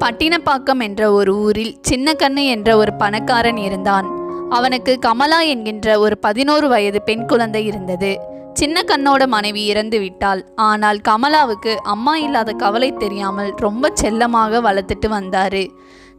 பட்டினப்பாக்கம் என்ற ஒரு ஊரில் சின்னக்கண்ணு என்ற ஒரு பணக்காரன் இருந்தான். அவனுக்கு கமலா என்கின்ற ஒரு பதினோரு வயது பெண் குழந்தை இருந்தது. சின்ன கண்ணோட மனைவி இறந்து விட்டாள். ஆனால் கமலாவுக்கு அம்மா இல்லாத கவலை தெரியாமல் ரொம்ப செல்லமாக வளர்த்துட்டு வந்தாரு.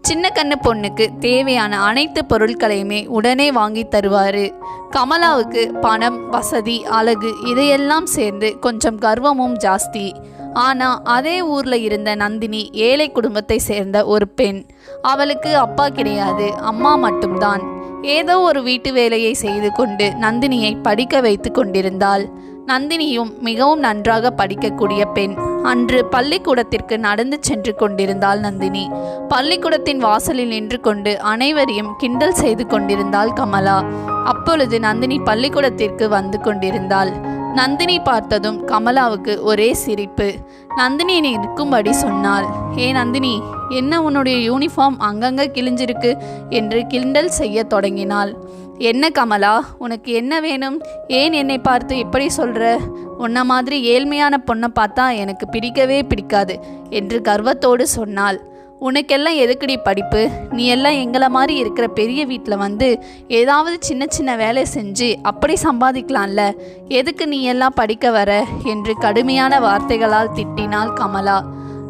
சின்ன கண்ணு பொண்ணுக்கு தேவையான அனைத்து பொருட்களையுமே உடனே வாங்கி தருவாரு. கமலாவுக்கு பணம் வசதி அழகு இதையெல்லாம் சேர்ந்து கொஞ்சம் கர்வமும் ஜாஸ்தி. ஆனால் அதே ஊரில் இருந்த நந்தினி ஏழை குடும்பத்தை சேர்ந்த ஒரு பெண். அவளுக்கு அப்பா கிடையாது அம்மா மட்டும்தான். ஏதோ ஒரு வீட்டு வேலையை செய்து கொண்டு நந்தினியை படிக்க வைத்து கொண்டிருந்தாள். நந்தினியும் மிகவும் நன்றாக படிக்கக்கூடிய பெண். அன்று பள்ளிக்கூடத்திற்கு நடந்து சென்று கொண்டிருந்தாள் நந்தினி. பள்ளிக்கூடத்தின் வாசலில் நின்று கொண்டு அனைவரையும் கிண்டல் செய்து கொண்டிருந்தாள் கமலா. அப்பொழுது நந்தினி பள்ளிக்கூடத்திற்கு வந்து கொண்டிருந்தாள். நந்தினி பார்த்ததும் கமலாவுக்கு ஒரே சிரிப்பு. நந்தினி நிற்கும்படி சொன்னாள். ஏ நந்தினி என்ன உன்னுடைய யூனிஃபார்ம் அங்கங்கே கிழிஞ்சிருக்கு? என்று கிண்டல் செய்ய தொடங்கினாள். என்ன கமலா உனக்கு என்ன வேணும்? ஏன் என்னை பார்த்து இப்படி சொல்ற? உன்ன மாதிரி ஏழ்மையான பொண்ணை பார்த்தா எனக்கு பிடிக்கவே பிடிக்காது என்று கர்வத்தோடு சொன்னாள். உனக்கெல்லாம் எதுக்குடி படிப்பு? நீ எல்லாம் எங்களை மாதிரி இருக்கிற பெரிய வீட்டில் வந்து ஏதாவது சின்ன சின்ன வேலை செஞ்சு அப்படி சம்பாதிக்கலாம்ல. எதுக்கு நீ எல்லாம் படிக்க வர? என்று கடுமையான வார்த்தைகளால் திட்டினாள் கமலா.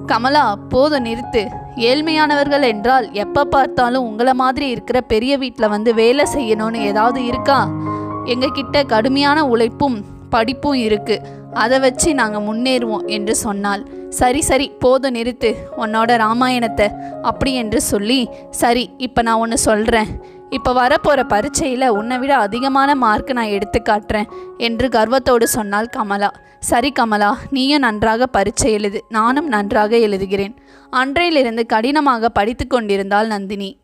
கமலா போதும் நிறுத்து. ஏழ்மையானவர்கள் என்றால் எப்போ பார்த்தாலும் உங்களை மாதிரி இருக்கிற பெரிய வீட்டில் வந்து வேலை செய்யணும்னு ஏதாவது இருக்கா? எங்ககிட்ட கடுமையான உழைப்பும் படிப்பும் இருக்கு. அதை வச்சு நாங்கள் முன்னேறுவோம் என்று சொன்னாள். சரி சரி போதும் நிறுத்து. உன்னோட ராமாயணத்தை அப்படி என்று சொல்லி சரி இப்போ நான் ஒன்று சொல்கிறேன் இப்போ வரப்போகிற பரீட்சையில் உன்னை விட அதிகமான மார்க் நான் எடுத்து காட்டுறேன் என்று கர்வத்தோடு சொன்னாள் கமலா. சரி கமலா நீயும் நன்றாக பரீட்சை எழுது. நானும் நன்றாக எழுதுகிறேன். அன்றையிலிருந்து கடினமாக படித்து கொண்டிருந்தாள் நந்தினி.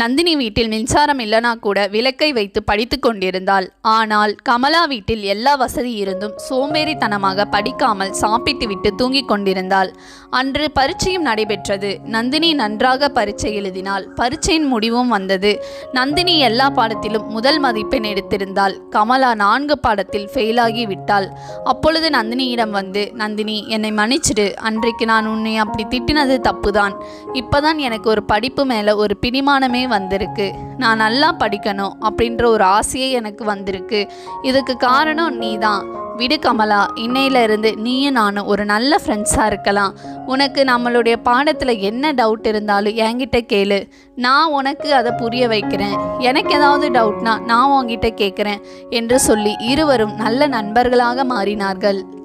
நந்தினி வீட்டில் மின்சாரம் இல்லனா கூட விளக்கை வைத்து படித்து கொண்டிருந்தாள். ஆனால் கமலா வீட்டில் எல்லா வசதி இருந்தும் சோம்பேறித்தனமாக படிக்காமல் சாப்பிட்டு விட்டு தூங்கிக் கொண்டிருந்தாள். அன்று பரீட்சையும் நடைபெற்றது. நந்தினி நன்றாக பரீட்சை எழுதினாள். பரீட்சையின் முடிவும் வந்தது. நந்தினி எல்லா பாடத்திலும் முதல் மதிப்பெண் எடுத்திருந்தாள். கமலா நான்கு பாடத்தில் ஃபெயிலாகி விட்டாள். அப்பொழுது நந்தினியிடம் வந்து நந்தினி என்னை மன்னிச்சிடு. அன்றைக்கு நான் உன்னை அப்படி திட்டினது தப்புதான். இப்போதான் எனக்கு ஒரு படிப்பு மேலே ஒரு பிடிமானமே வந்திருக்கு. நான் நல்லா படிக்கணும் அப்படின்ற ஒரு ஆசையே எனக்கு வந்திருக்கு. இதுக்கு காரணம் நீ தான் விடு கமலா இன்னையில இருந்து நீயும் நானும் ஒரு நல்ல ஃப்ரெண்ட்ஸாக இருக்கலாம். உனக்கு நம்மளுடைய பாடத்தில் என்ன டவுட் இருந்தாலும் என்கிட்ட கேளு. நான் உனக்கு அதை புரிய வைக்கிறேன். எனக்கு ஏதாவது டவுட்னா நான் உன்கிட்ட கேட்குறேன் என்று சொல்லி இருவரும் நல்ல நண்பர்களாக மாறினார்கள்.